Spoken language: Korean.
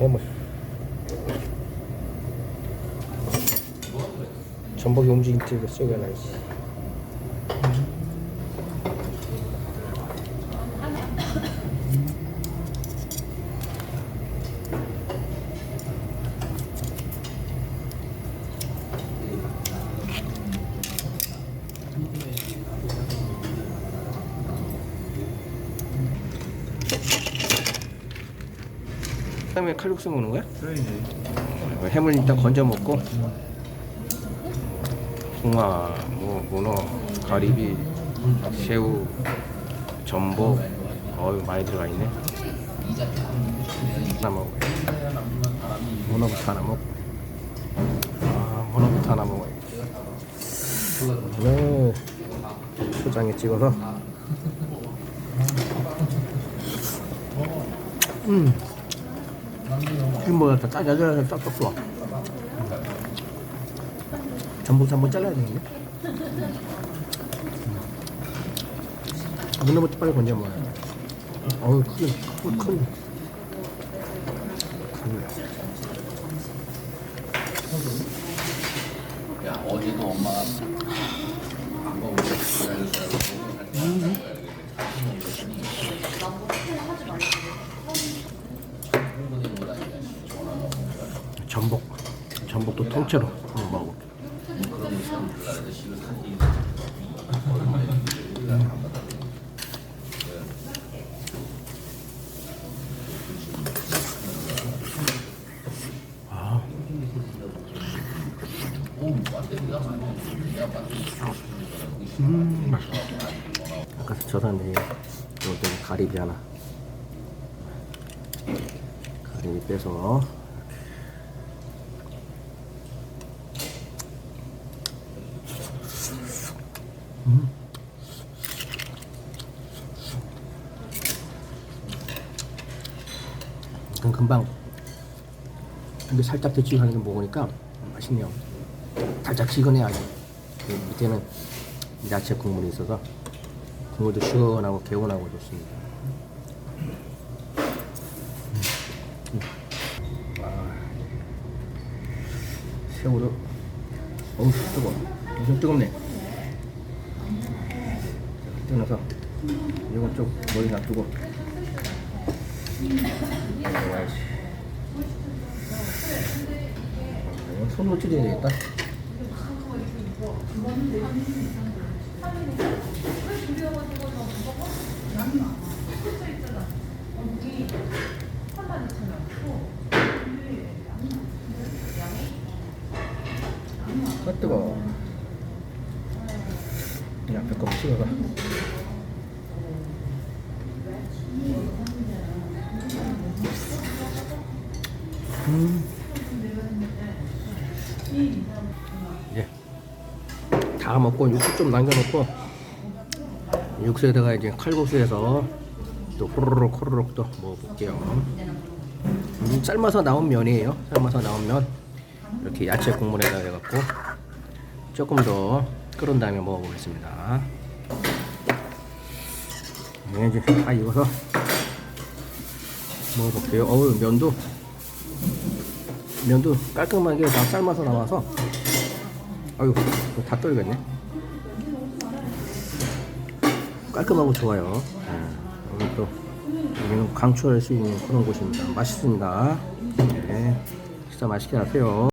해물. 전복이 움직임 TV 속에 나 있어. 그다음에 칼국수 먹는 거야? 어, 해물 일단 건져 먹고 홍어, 뭐 문어, 가리비, 새우, 전복, 어유 많이 들어가 있네. 하나 먹어. 문어부터 하나 먹고. 아, 문어부터 하나 먹어야 네, 초장에 찍어서. 음. 이거 뭐야, 다 짜자자자 딱 좋아. 전복 한번 잘라야 되는데. 문어부터 빨리 건져 먹어야 돼. 어우, 큰, 큰, 큰. 야 어제도 엄마가 안 먹고 전복. 전복도 통째로 한번 먹어볼게. 아. 음, 맛있어. 아까 저 사람들이 이것도 가리비 하나. 가리비 빼서 이건 금방 근데 살짝 데치고 게 먹으니까 맛있네요. 달짝지근해 아주 그 밑에는 야채 국물이 있어서 국물도 시원하고 개운하고 좋습니다. 음. 아, 새우도 어우 뜨거 엄청 뜨겁네 뜨거워서 이건 좀 머리 놔두고. 이건 손으로 찌려야 되겠다. 아 뜨거 이 앞에 거 찍어봐 음. 이제 다 먹고 육수 좀 남겨놓고 육수에다가 이제 칼국수에서 또 호로록 호로록 또 먹어볼게요. 음, 삶아서 나온 면이에요. 삶아서 나온 면 이렇게 야채 국물에다 해갖고 조금 더 끓은 다음에 먹어보겠습니다. 네, 이제 다 익어서 먹어볼게요. 어우 면도 면도 깔끔하게 다 삶아서 나와서 아유 다 떨겠네. 깔끔하고 좋아요. 네, 여기 또 여기는 강추할 수 있는 그런 곳입니다. 맛있습니다. 네, 식사 맛있게 하세요